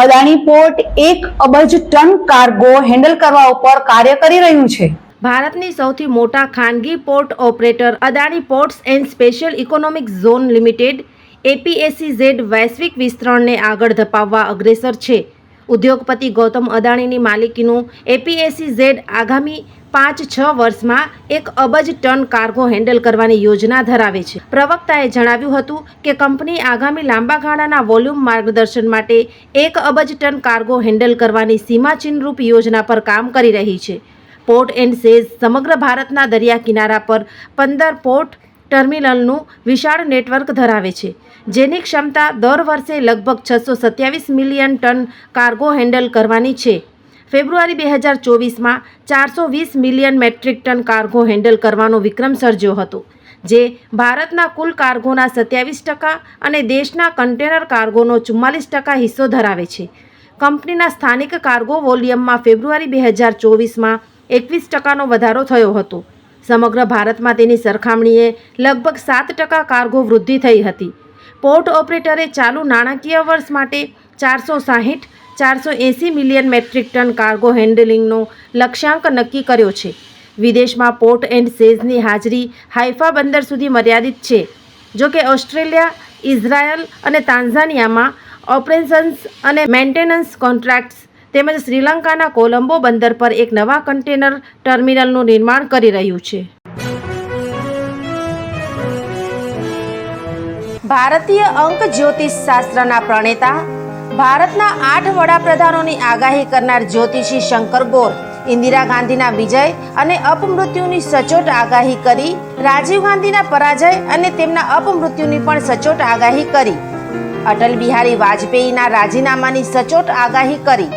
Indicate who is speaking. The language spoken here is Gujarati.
Speaker 1: Adani port એક અબજ ટન કાર્ગો હેન્ડલ કરવા ઉપર કાર્ય કરી રહ્યું છે.
Speaker 2: ભારતની સૌથી મોટા ખાનગી port operator Adani ports and special economic zone limited APSEZ વૈશ્વિક વિસ્તરણને આગળ ધપાવવા અગ્રેસર છે. ઉદ્યોગપતિ ગૌતમ અદાણીની માલિકીનું એપીએસસીઝેડ આગામી પાંચ છ વર્ષમાં એક અબજ ટન કાર્ગો હેન્ડલ કરવાની યોજના ધરાવે છે. પ્રવક્તાએ જણાવ્યું હતું કે કંપની આગામી લાંબા ગાળાના વોલ્યુમ માર્ગદર્શન માટે એક અબજ ટન કાર્ગો હેન્ડલ કરવાની સીમાચિહ્નરૂપ યોજના પર કામ કરી રહી છે. પોર્ટ એન્ડ સેઝ સમગ્ર ભારતના દરિયા કિનારા પર પંદર પોર્ટ ટર્મિનલનું વિશાળ નેટવર્ક ધરાવે છે, જેની ક્ષમતા દર વર્ષે લગભગ છસો સત્યાવીસ મિલિયન ટન કાર્ગો હેન્ડલ કરવાની છે. ફેબ્રુઆરી બે હજાર ચોવીસમાં ચારસો વીસ million metric ton cargo handle કરવાનો વિક્રમ સર્જ્યો હતો, જે ભારતના કુલ કાર્ગોના સત્યાવીસ ટકા અને દેશના કન્ટેનર કાર્ગોનો ચુમ્માલીસ ટકા હિસ્સો ધરાવે છે. કંપનીના સ્થાનિક કાર્ગો વોલ્યુમમાં ફેબ્રુઆરી બે હજાર ચોવીસમાં એકવીસ ટકાનો વધારો થયો હતો. સમગ્ર ભારતમાં તેની સરખામણીએ લગભગ સાત ટકા કાર્ગો વૃદ્ધિ થઈ હતી. પોર્ટ ઓપરેટરે ચાલુ નાણાકીય વર્ષ માટે ચારસો સાહીઠ, ચારસો એંસી મિલિયન મેટ્રિક ટન કાર્ગો હેન્ડલિંગનો લક્ષ્યાંક નક્કી કર્યો છે. વિદેશમાં પોર્ટ એન્ડ સેઝની હાજરી હાઇફા બંદર સુધી મર્યાદિત છે. જો કે ઓસ્ટ્રેલિયા, ઇઝરાયલ અને તાન્ઝાનિયામાં ઓપરેશન્સ અને મેન્ટેનન્સ કોન્ટ્રાક્ટ્સ તેમજ શ્રીલંકાના કોલંબો બંદર પર એક નવા કન્ટેનર ટર્મિનલનું નિર્માણ કરી રહ્યું છે. ભારતીય અંક જ્યોતિષ શાસ્ત્રના પ્રણેતા, ભારતના આઠ વડાપ્રધાનોની આગાહી કરનાર જ્યોતિષી શંકર ગોર, ઇન્દિરા ગાંધીના વિજય અને અપમૃત્યુની સચોટ આગાહી કરી, રાજીવ ગાંધીના પરાજય અને તેમના અપમૃત્યુની પણ સચોટ આગાહી કરી. અટલ બિહારી વાજપેયીના રાજીનામાની સચોટ આગાહી કરી.